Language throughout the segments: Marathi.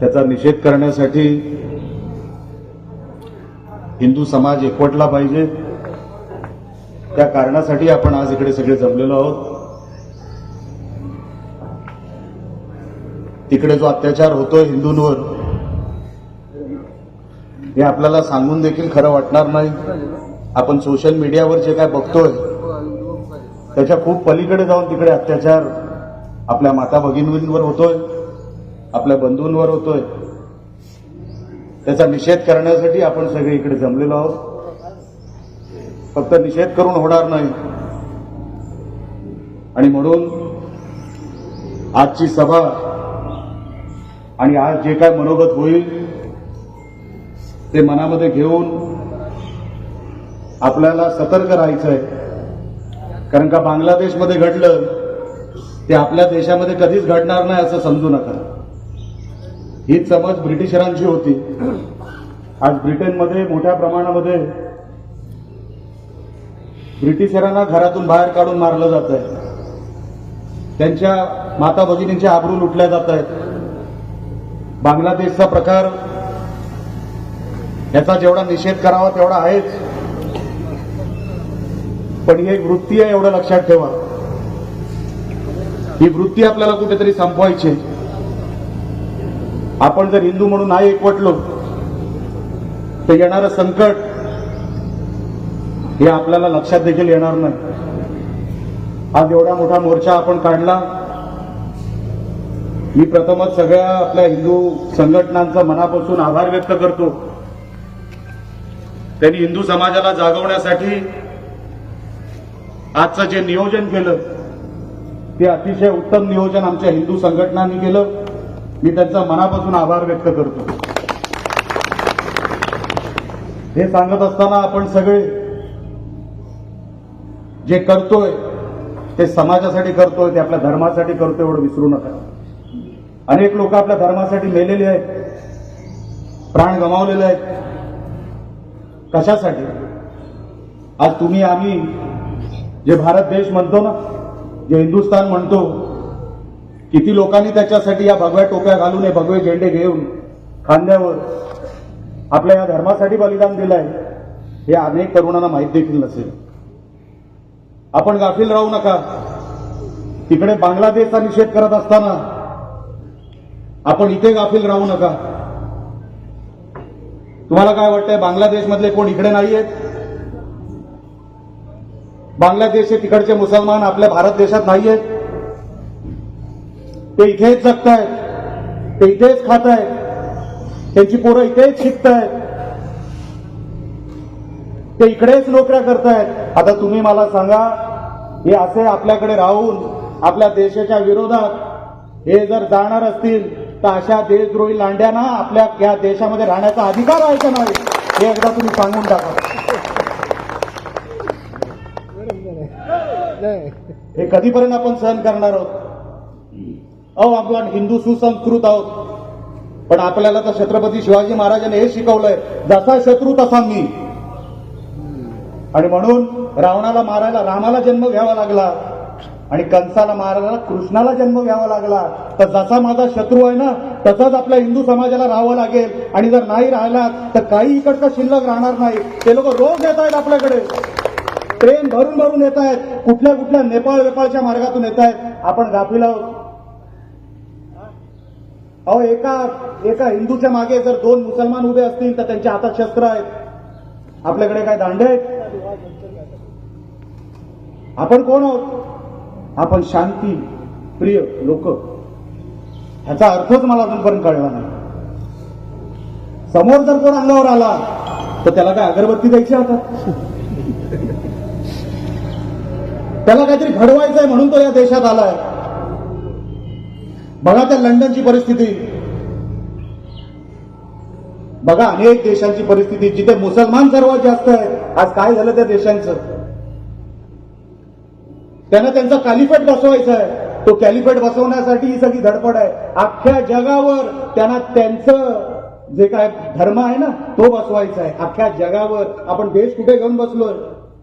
त्याचा निषेध करण्यासाठी हिंदू समाज एकवटला पाहिजे. त्या कारणासाठी आपण आज इकडे सगळे जमलेलो आहोत. तिकडे जो अत्याचार होतोय हिंदूंवर हे आपल्याला सांगून देखील खरं वाटणार नाही. आपण सोशल मीडियावर जे काय बघतोय त्याच्या खूप पलीकडे जाऊन तिकडे अत्याचार आपल्या माता भगिनींवर होतोय. आपल्या बंधूंवर होतोय. त्याचा निषेध करण्यासाठी आपण सगळे इकडे जमलेलो आहोत. फक्त निषेध करून होणार नाही. आणि म्हणून आजची सभा आणि आज जे काय मनोगत होईल ते मनामध्ये घेऊन आपल्याला सतर्क राहायचं आहे कारण का बांगलादेशमध्ये घडलं ते आपल्या देशामध्ये कधीच घडणार नाही असं समजू नका. ही समज ब्रिटिशरांची होती. आज ब्रिटनमध्ये मोठ्या प्रमाणामध्ये ब्रिटिशरांना घरातून बाहेर काढून मारलं जात आहे त्यांच्या माता भगिनींचे आबरू लुटल्या जात आहेत बांगलादेशचा प्रकार याचा जेवढा निषेध करावा तेवढा आहेच. पण ही एक वृत्ती आहे एवढं लक्षात ठेवा. ही वृत्ती आपल्याला कुठेतरी संपवायची आहे. आपण जर हिंदू म्हणून नाही एकवटलो तर येणारं संकट हे आपल्याला लक्षात देखील येणार नाही. आज एवढा मोठा मोर्चा आपण काढला मी प्रथमच सगळ्या आपल्या हिंदू संघटनांचा मनापासून आभार व्यक्त करतो. त्यांनी हिंदू समाजाला जागवण्यासाठी आजचं जे नियोजन केलं ते अतिशय उत्तम नियोजन आमच्या हिंदू संघटनांनी केलं. मी त्यांचा मनापासून आभार व्यक्त करतो. हे सांगत असताना आपण सगळे जे करतोय ते समाजासाठी करतोय ते आपल्या धर्मासाठी करतोय एवढं विसरू नका. अनेक लोक आपल्या धर्मासाठी मेलेले आहेत प्राण गमावलेले आहेत. कशासाठी? आज तुम्ही आम्ही जे भारत देश म्हणतो ना जे हिंदुस्थान म्हणतो किती लोकांनी त्याच्यासाठी या भगव्या टोप्या घालून हे भगवे झेंडे घेऊन खांद्यावर आपल्या या धर्मासाठी बलिदान दिलंय हे अनेक तरुणांना माहीत देखील नसेल. आपण गाफील राहू नका. तिकडे बांगलादेशचा निषेध करत असताना आपण इथे गाफील राहू नका. तुम्हाला काय वाटतंय बांगलादेशमधले कोण इकडे नाही आहेत बांगलादेशचे तिकडचे मुसलमान आपल्या भारत देशात नाही आहेत ते इथेच जगतायत. ते इथेच खात आहेत त्यांची पोरं इथेच शिकतायत. ते इकडेच नोकऱ्या करतायत. आता तुम्ही मला सांगा हे असे आपल्याकडे राहून आपल्या देशाच्या विरोधात हे जर जाणार असतील तर अशा देशद्रोही लांड्यांना आपल्या या देशामध्ये राहण्याचा अधिकार आहे का नाही? हे एकदा तुम्ही सांगून टाका. हे कधीपर्यंत आपण सहन करणार आहोत? अहो आपण हिंदू सुसंस्कृत आहोत. पण आपल्याला तर छत्रपती शिवाजी महाराजांनी हे शिकवलंय जसा शत्रू तसा मी. आणि म्हणून रावणाला मारायला रामाला जन्म घ्यावा लागला. आणि कंसाला मारायला कृष्णाला जन्म घ्यावा लागला. तर जसा माझा शत्रू आहे ना तसाच आपल्या हिंदू समाजाला राहावं लागेल. आणि जर नाही राहिला तर काही इकडचं शिल्लक राहणार नाही. ते लोक रोज येत आहेत आपल्याकडे. ट्रेन भरून भरून येत आहेत. कुठल्या कुठल्या नेपाळ वेपाळच्या मार्गातून येत आहेत. आपण गाफील आहोत अहो एका एका हिंदूच्या मागे जर दोन मुसलमान उभे असतील तर त्यांच्या हातात शस्त्र आहेत. आपल्याकडे काय दांडे आहेत? आपण कोण आहोत? आपण शांती प्रिय लोक. ह्याचा अर्थच मला अजूनपर्यंत कळला नाही. समोर जर कोण अंगावर आला तर त्याला काय अगरबत्ती द्यायची आता? त्याला काहीतरी घडवायचंय म्हणून तो या देशात आलाय. बघा त्या लंडनची परिस्थिती. बघा अनेक देशांची परिस्थिती जिथे मुसलमान सर्वात जास्त आहे. आज काय झालं त्या देशांचं? त्यांना त्यांचा कॅलिफेट बसवायचा आहे. तो कॅलिफेट बसवण्यासाठी ही सगळी धडपड आहे. अख्ख्या जगावर त्यांना त्यांचं जे काय धर्म आहे ना तो बसवायचा आहे. अख्ख्या जगावर. आपण देश कुठे घेऊन बसलोय?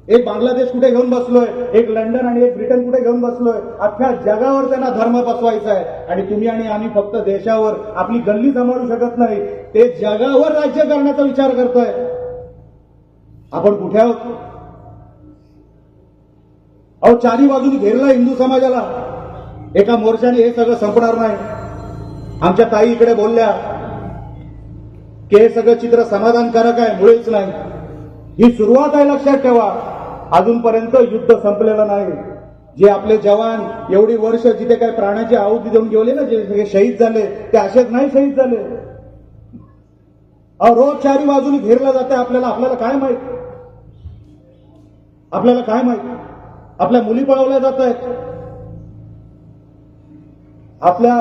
एक बांगलादेश कुठे घेऊन बसलोय एक लंडन आणि एक ब्रिटन कुठे घेऊन बसलोय अख्ख्या जगावर त्यांना धर्म बसवायचा आहे. आणि तुम्ही आणि आम्ही फक्त देशावर आपली गल्ली सांभाळू शकत नाही ते जगावर राज्य करण्याचा विचार करतोय. आपण कुठे आहोत? अहो चारी बाजूनी घेरला हिंदू समाजाला. एका मोर्चाने हे सगळं संपणार नाही. आमच्या ताई इकडे बोलल्या की हे सगळं चित्र समाधानकारक आहे मुळेच नाही. ही सुरुवात आहे लक्षात ठेवा. अजूनपर्यंत युद्ध संपलेलं नाही. जे आपले जवान एवढी वर्ष जिथे काही प्राणाची आहुती देऊन गेले ना जे सगळे शहीद झाले ते असेच नाही शहीद झाले. रोज चारी बाजूने घेरला जाते आपल्याला आपल्याला काय माहीत? आपल्याला काय माहीत? आपल्या मुली पळवल्या जात आहेत. आपल्या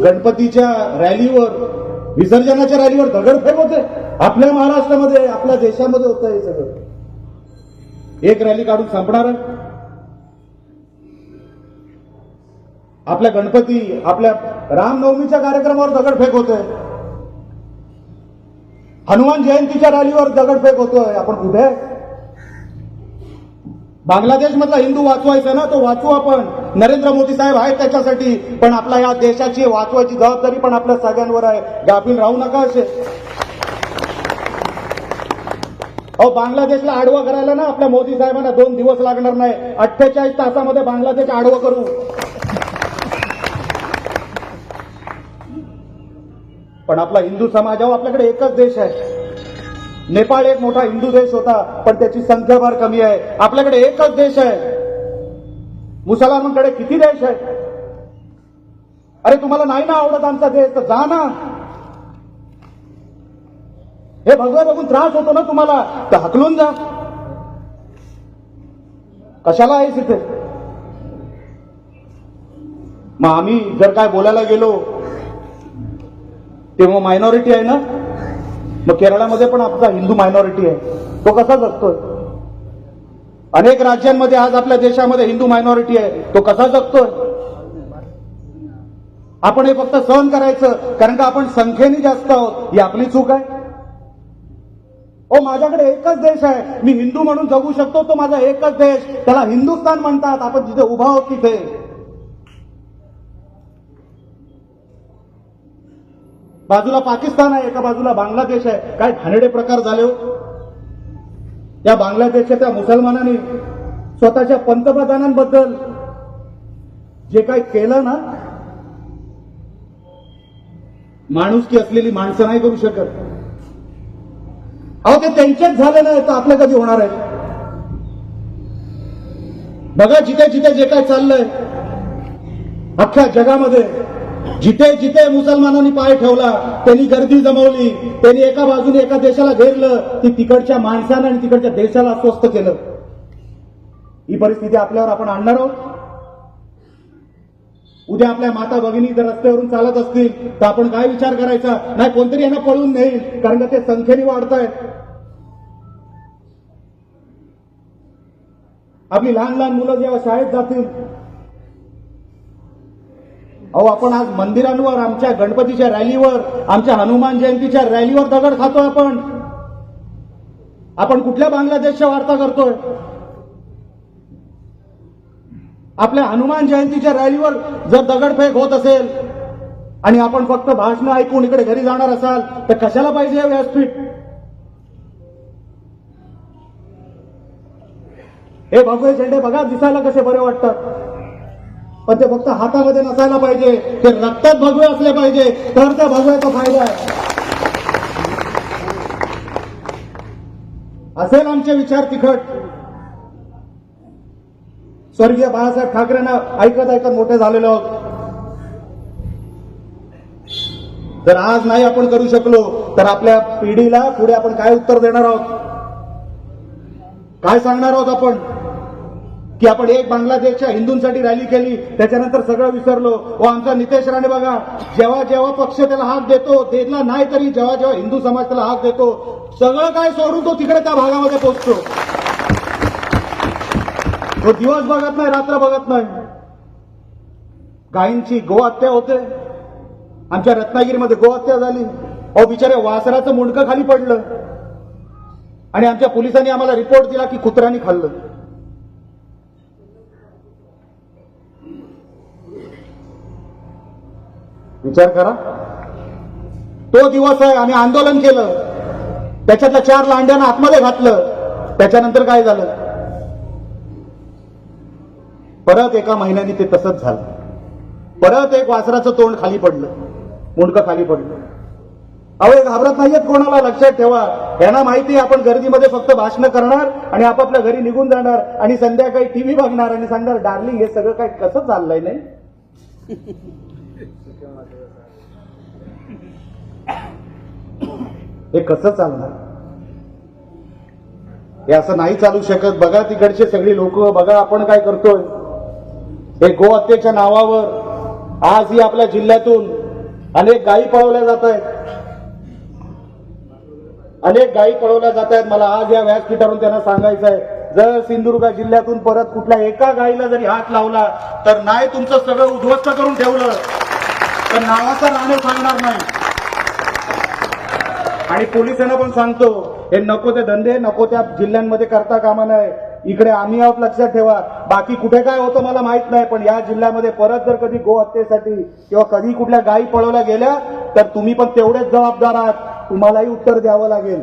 गणपतीच्या रॅलीवर विसर्जनाच्या रॅलीवर दगडफेक होते. आपल्या महाराष्ट्रामध्ये आपल्या देशामध्ये होतं हे सगळं. एक रॅली काढून संपणार आपल्या गणपती आपल्या रामनवमीच्या कार्यक्रमावर दगडफेक होतोय. हनुमान जयंतीच्या रॅलीवर दगडफेक होतोय. आपण कुठे? बांगलादेश मधला हिंदू वाचवायचा ना तो वाचू आपण. नरेंद्र मोदी साहेब आहेत त्याच्यासाठी पण आपल्या या देशाची वाचवायची जबाबदारी पण आपल्या सगळ्यांवर आहे. गाफील राहू नका असे. अहो बांगलादेशला आडवं करायला ना आपल्या मोदी साहेबांना दोन दिवस लागणार नाही. अठ्ठेचाळीस तासामध्ये बांगलादेश आडवं करू. पण आपला हिंदू समाज अहो आपल्याकडे एकच देश आहे. नेपाळ एक मोठा हिंदू देश होता पण त्याची संख्या फार कमी आहे. आपल्याकडे एकच देश आहे. मुसलमानांकडे किती देश आहे अरे तुम्हाला नाही ना आवडत आमचा देश? तर जा ना. हे भगवा बघून त्रास होतो ना तुम्हाला तर हकलून जा. कशाला आहेस इथे? मग आम्ही जर काय बोलायला गेलो तेव्हा मायनॉरिटी आहे ना? मग केरळामध्ये पण आपला हिंदू मायनॉरिटी आहे. तो कसा जगतोय? अनेक राज्यांमध्ये आज आपल्या देशामध्ये हिंदू मायनॉरिटी आहे. तो कसा जगतोय? आपण हे फक्त सहन करायचं कारण का आपण संख्येने जास्त आहोत ही आपली चूक आहे. ओ माझ्याकडे एकच देश आहे. मी हिंदू म्हणून जगू शकतो तो माझा एकच देश. त्याला हिंदुस्थान म्हणतात. आपण जिथे उभा आहोत तिथे. बाजूला पाकिस्तान आहे एका बाजूला बांगलादेश आहे. काय घाणेडे प्रकार झाले हो? त्या बांगलादेशच्या त्या मुसलमानांनी स्वतःच्या पंतप्रधानांबद्दल जे काही केलं ना माणुसकी असलेली माणसं नाही करू शकत. अहो ते त्यांचेच झाले नाही तर आपलं कधी होणार आहे? बघा जिथे जिथे जे काय चाललंय अख्ख्या जगामध्ये जिथे जिथे मुसलमानांनी पाय ठेवला त्यांनी गर्दी जमवली त्यांनी एका बाजूने एका देशाला घेरलं ती तिकडच्या माणसानं आणि तिकडच्या देशाला अस्वस्थ केलं. ही परिस्थिती आपल्यावर आपण आणणार आहोत? उद्या आपल्या माता भगिनी जर रस्त्यावरून चालत असतील तर आपण काय विचार करायचा? नाही कोणतरी यांना पळून नाही कारण का ते संख्येने वाढत आहेत आपली लहान लहान मुलं जेव्हा शाळेत जातील अहो आपण आज मंदिरांवर आमच्या गणपतीच्या रॅलीवर आमच्या हनुमान जयंतीच्या रॅलीवर दगड खातो आपण. आपण कुठल्या बांगलादेशच्या वार्ता करतोय? आपल्या हनुमान जयंतीच्या रॅलीवर जर दगडफेक होत असेल आणि आपण फक्त भाषण ऐकून इकडे घरी जाणार असाल तर कशाला पाहिजे हे व्यासपीठ? हे भगवे झेंडे बघा दिसायला कसे बरे वाटतात. पण ते फक्त हातामध्ये नसायला पाहिजे ते रक्तात भगवे असले पाहिजे तर त्या भगव्याचा फायदा आहे. असेल आमचे विचार तिखट. स्वर्गीय बाळासाहेब ठाकरेंना ऐकत ऐकत मोठे झालेलो आहोत. जर आज नाही आपण करू शकलो तर आपल्या पिढीला पुढे आपण काय उत्तर देणार आहोत? काय सांगणार आहोत आपण? की आपण एक बांगलादेशच्या हिंदूंसाठी रॅली केली त्याच्यानंतर सगळं विसरलो. व आमचा नितेश राणे बघा जेव्हा जेव्हा पक्ष त्याला हात देतो देतला नाही तरी जेव्हा जेव्हा हिंदू समाज त्याला हात देतो सगळं काय सोडून तो तिकडे त्या भागामध्ये पोहोचतो. तो दिवस बघत नाही रात्र बघत नाही. गायींची गोहत्या होते. आमच्या रत्नागिरीमध्ये गोहत्या झाली. अहो बिचारे वासराचं मुंडकं खाली पडलं. आणि आमच्या पोलिसांनी आम्हाला रिपोर्ट दिला की कुत्र्यांनी खाल्लं. विचार करा. तो दिवस आहे आम्ही आंदोलन केलं. त्याच्यातल्या चार लांड्यांना आतमध्ये घातलं. त्याच्यानंतर काय झालं? परत एका महिन्याने ते तसंच झालं. परत एक वासराचं तोंड खाली पडलं. मुंडकं खाली पडलं. अहो घाबरत नाहीयेत कोणाला? लक्षात ठेवा. यांना माहिती आपण गर्दीमध्ये फक्त भाषण करणार आणि आपापल्या घरी निघून जाणार आणि संध्याकाळी टीव्ही बघणार आणि सांगणार डार्लिंग हे सगळं काय कसं चाललंय नाही? हे कसं चालणार? हे असं नाही चालू शकत. बघा तिकडचे सगळी लोक बघा आपण काय करतोय. हे गोहत्येच्या नावावर आज ही आपल्या जिल्ह्यातून अनेक गायी पळवल्या जात आहेत. अनेक गायी पळवल्या जात आहेत. मला आज या व्यासपीठावरून त्यांना सांगायचं आहे जर सिंधुदुर्ग जिल्ह्यातून परत कुठल्या एका गायीला जरी हात लावला तर नाही तुमचं सगळं उद्ध्वस्त करून ठेवलं. तर नावाचं नाणं सांगणार नाही. आणि पोलिसांना पण सांगतो हे नको ते धंदे नको त्या जिल्ह्यांमध्ये करता कामा नये. इकडे आम्ही आहोत लक्षात ठेवा. बाकी कुठे काय होतं मला माहीत नाही पण या जिल्ह्यामध्ये परत जर कधी गो हत्येसाठी किंवा कधी कुठल्या गायी पळवल्या गेल्या तर तुम्ही पण तेवढेच जबाबदार आहात. तुम्हालाही उत्तर द्यावं लागेल.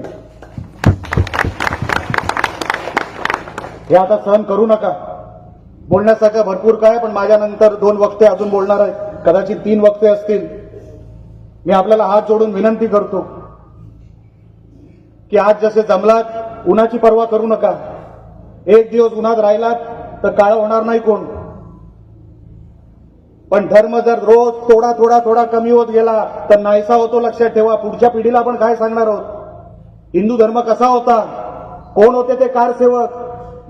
हे आता सहन करू नका. बोलण्यासारखं भरपूर काय पण माझ्यानंतर दोन वक्ते अजून बोलणार आहेत. कदाचित तीन वक्ते असतील. मी आपल्याला हात जोडून विनंती करतो की आज जसे जमलात उन्हाची पर्वा करू नका. एक दिवस उन्हात राहिलात तर काळ होणार नाही कोण? पण धर्म जर रोज थोडा थोडा थोडा कमी होत गेला तर नाहीसा होतो लक्षात ठेवा. पुढच्या पिढीला आपण काय सांगणार आहोत? हिंदू धर्म कसा होता? कोण होते ते कारसेवक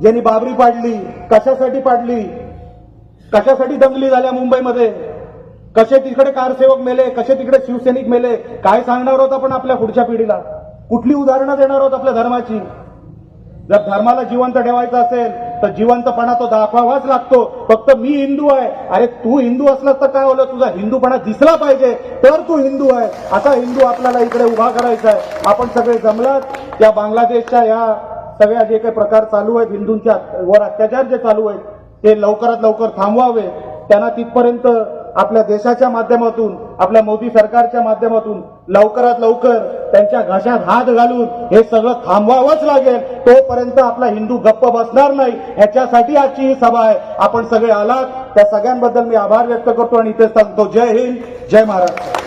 ज्यांनी बाबरी पाडली कशासाठी पाडली? कशासाठी दंगली झाल्या मुंबईमध्ये? कसे तिकडे कारसेवक मेले? कसे तिकडे शिवसैनिक मेले? काय सांगणार आहोत आपण आपल्या पुढच्या पिढीला? कुठली उदाहरणं देणार आहोत आपल्या धर्माची? जर धर्माला जिवंत ठेवायचं असेल तर जिवंतपणा तो दाखवावाच लागतो. फक्त मी हिंदू आहे. अरे तू हिंदू असलास तर काय होलं? तुझा हिंदूपणा दिसला पाहिजे. तर तू हिंदू आहे. असा हिंदू आपल्याला इकडे उभा करायचा आहे. आपण सगळे जमलात? या बांगलादेशच्या या सगळ्या जे काही प्रकार चालू आहेत हिंदूंच्या वर अत्याचार जे चालू आहेत ते लवकरात लवकर थांबवावे. त्यांना तिथपर्यंत आपल्या देशाच्या माध्यमातून आपल्या मोदी सरकारच्या माध्यमातून लवकरात लवकर त्यांच्या घशात हात घालून हे सगळं थांबवावंच लागेल. तोपर्यंत आपला हिंदू गप्प बसणार नाही. ह्याच्यासाठी आजची ही सभा आहे. आपण सगळे आलात. त्या सगळ्यांबद्दल मी आभार व्यक्त करतो आणि इथे सांगतो जय हिंद. जय महाराष्ट्र.